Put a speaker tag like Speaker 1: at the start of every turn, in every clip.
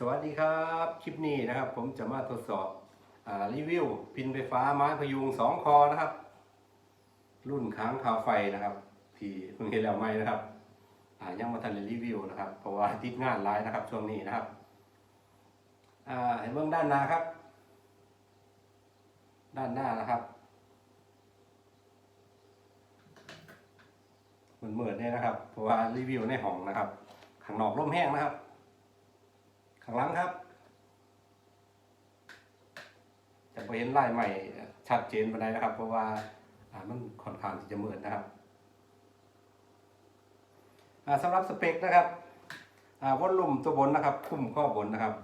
Speaker 1: สวัสดีครับ คลิปนี้นะครับ ผมจะมาทดสอบอรีวิว พินไฟฟ้าไม้พยุงสองคอนะครับ รุ่นค้างคาไฟนะครับ ที่เพิ่งเห็นแล้วไหมนะครับยังมาทันรีวิวนะครับ เพราะว่าติดงานหลายนะครับช่วงนี้นะครับเห็นเบื้องด้านหน้าครับ ด้านหน้านะครับเหมือนเหมือนเนี่ยนะครับ เพราะว่ารีวิวในห้องนะครับข้างนอกร่มแห้งนะครับ ข้างหลังครับ จะไปเห็นลายใหม่ชัดเจนไปได้นะครับ เพราะว่าามันค่อนข้างที่จะมืดนะครับสำหรับสเปคนะครับวอลลุ่มตัวบนนะครับ คุ้มข้อบนนะครับ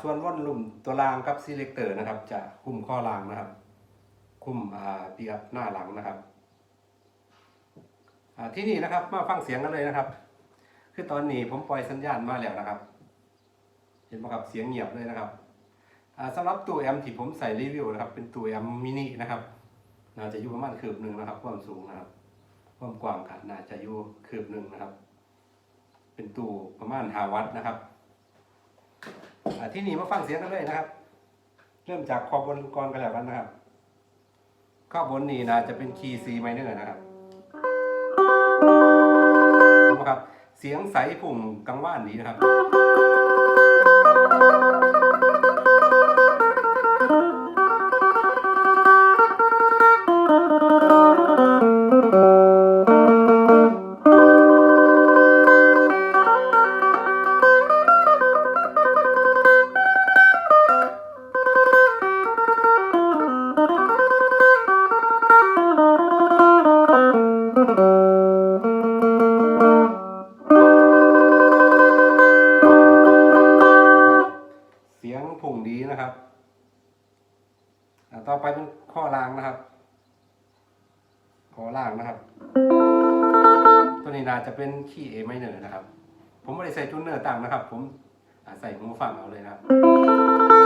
Speaker 1: ส่วนวอลลุ่มตัวล่างกับซีเล c เตอร์นะครับ จะคุ้มข้อล่างนะครับ คุ้มเปียบหน้าหลังนะครับที่นี่นะครับมาฟังเสียงกันเลยนะครับ คือตอนนี้ผมปล่อยสัญญาณมาแล้วนะครับ เห็นไหมครับเสียงเงียบเลยนะครับอ่าสำหรับตัวแอมที่ผมใส่รีวิวนะครับ เป็นตัวแอมมินินะครับน่าจะอยู่ประมาณคืบหนึ่งนะครับ ความสูงนะครับ ความกว้างกันน่าจะอยู่คืบหนึ่งนะครับ เป็นตู้ประมาณหาวัตนะครับที่นี่มาฟังเสียงกันเลยนะครับ เริ่มจากคอบนก่อนกันแล้วกันนะครับข้อบนนี่น่าจะเป็นคีย์ซีไมเนอร์นะครับเห็นไหมครับ เสียงใสผุ่งกังว่านดีนะครับ คอล่างนะครับ ตัวนี้น่าจะเป็นคีย์ A minor นะครับ ผมไม่ได้ใส่จูนเนอร์ต่างนะครับ ผมใส่หูฟังเอาเลยนะครับ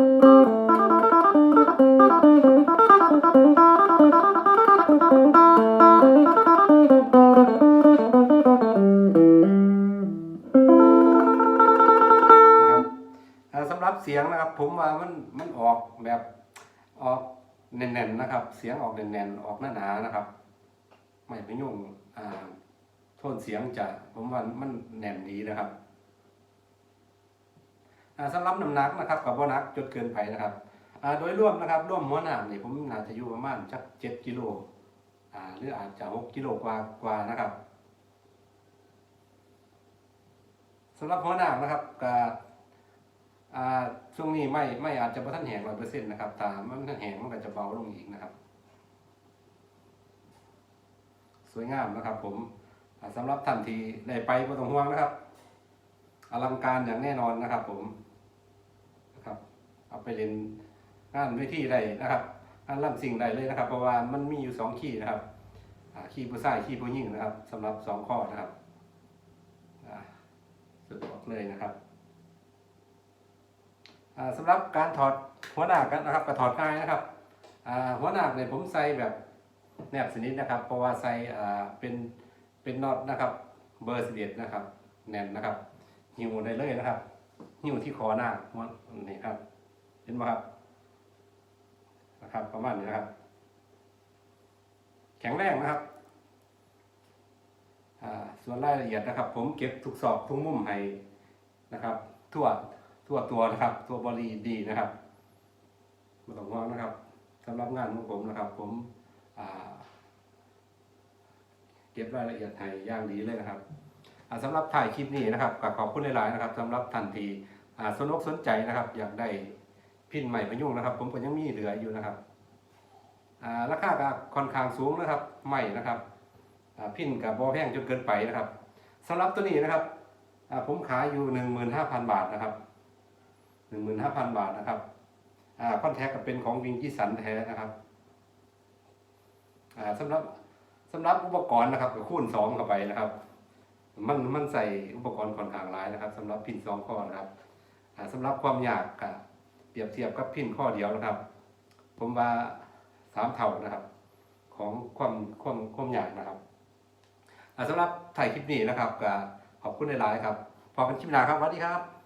Speaker 1: สำหรับเสียงนะครับ ผมว่ามันมันออกแบบออกแน่นๆนะครับ เสียงออกแน่นๆออกหนาๆนะครับ ไม่ไปยุ่งอ่าโทนเสียงจะผมว่ามันแน่นดีนะครับ สำหรับน้ำหนักนะครับกับว่านักจนเกินไปนะครับโดยรวมนะครับร่วมหัวหน้านี่ผมน่าจะอยู่ประมาณจักเจ็ดกิโลหรืออาจจะหกกิโลกว่ากว่านะครับสำหรับหัวหน้านะครับก็อ่าช่วงนี้ไม่ไม่อาจจะประทันแหงร้อยเปอร์เซ็นต์นะครับแต่มันทันแหงมันก็จะเบาลงอีกนะครับ สวยงามนะครับ ผมอ่าสำหรับท่านที่ได้ไปบ่ต้องห่วงนะครับ อลังการอย่างแน่นอนนะครับ ผม เอาไปเล่นงานเวทีได้นะครับงานล่ำสิ่งใดเลยนะครับ เพราะว่ามันมีอยู่สองคีย์นะครับอ่าคีย์ผู้ชายคีย์ผู้หญิงนะครับสำหรับสองข้อนะครับสะดวกเลยนะครับอ่าสำหรับการถอดหัวหน้ากันนะครับก็ถอดง่ายนะครับหัวหน้าเนี่ยผมใส่แบบแนบสนิทนะครับ เพราะว่าใส่เป็นเป็นน็อตนะครับเบอร์สิบเอ็ดนะครับ แน่นนะครับหิวได้เลยนะครับหิวที่คอหน้าหัวนี่ครับ เห็นไหมครับนะครับ ประมาณนี้นะครับ แข็งแรงนะครับส่วนรายละเอียดนะครับ ผมเก็บทุกซอกทุกมุมให้นะครับ ทั่วทั่วตัวนะครับ ตัวบริดีนะครับไม่ต้องห่วงนะครับสำหรับงานของผมนะครับ ผมเก็บรายละเอียดให้อย่างดีเลยนะครับอ่าสำหรับถ่ายคลิปนี้นะครับขอบคุณหลายๆนะครับสำหรับทันทีสนอกสนใจนะครับ อยากได้ พินใหม่พยุงนะครับ ผมก็ยังมีเหลืออยู่นะครับราคาก็ค่อนข้างสูงนะครับใหม่นะครับพินกับบอแพงจนเกินไปนะครับสำหรับตัวนี้นะครับผมขายอยู่หนึ่งหมื่นห้าพันบาทนะครับหนึ่งหมื่นห้าพันบาทนะครับคอนแทคก็เป็นของวิงกิสันแท้นะครับอ่าสำหรับสำหรับอุปกรณ์นะครับก็คูณสองเข้าไปนะครับ มันมันใส่อุปกรณ์ค่อนข้างหลายนะครับสำหรับพินสองข้อนะครับอ่าสำหรับความยากกับ เปรียบเทียบกับพินข้อเดียวนะครับ ผมว่าสามเท่านะครับ ของความความความยากนะครับสำหรับถ่ายคลิปนี้นะครับก็ขอบคุณหลายๆครับพอกันคลิปหน้าครับสวัสดีครับ